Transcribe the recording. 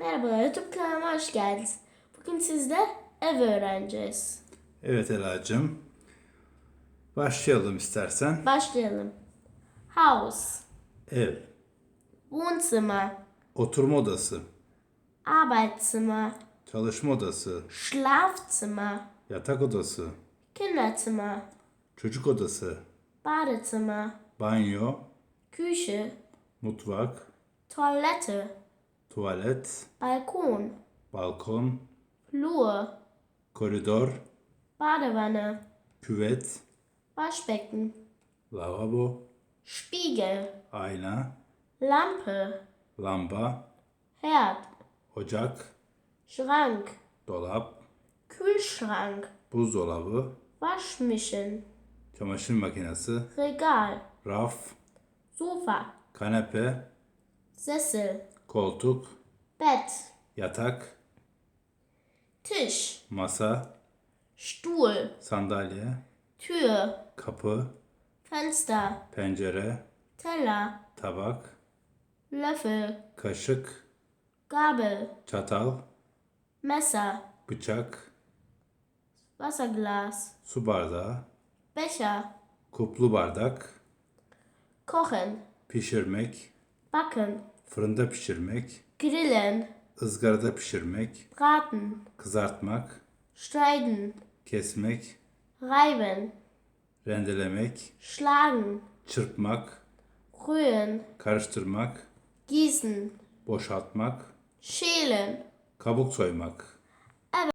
Merhaba YouTube kanalıma hoş geldiniz. Bugün sizle ev öğreneceğiz. Evet Ela'cığım. Başlayalım istersen. Başlayalım. Haus, Ev, Wohnzimmer, oturma odası, Arbeitszimmer, çalışma odası, Schlafzimmer, yatak odası, Kinderzimmer, çocuk odası, Badezimmer, banyo, Küche, mutfak, Toilette, tuvalet, Balkon, balkon, Flur, koridor, Badewanne, küvet, Waschbecken, lavabo, Spiegel, ayna, Lampe, lamba, Herd, ocak, Schrank, dolap, Kühlschrank, buzdolabı, Waschmaschine, çamaşır makinesi, Regal, raf, Sofa, kanepe, Sessel, koltuk, Bett, yatak, Tisch, masa, Stuhl, sandalye, Tür, kapı, Fenster, pencere, Teller, tabak, Löffel, kaşık, Gabel, çatal, Messer, bıçak, Wasserglas, su bardağı, Becher, kuplu bardak, Kochen, pişirmek, Backen, fırında pişirmek, Grillen, ızgarada pişirmek, Braten, kızartmak, Schneiden, kesmek, Reiben, rendelemek, Schlagen, çırpmak, Rühren, karıştırmak, Gießen, boşaltmak, Schälen, kabuk soymak.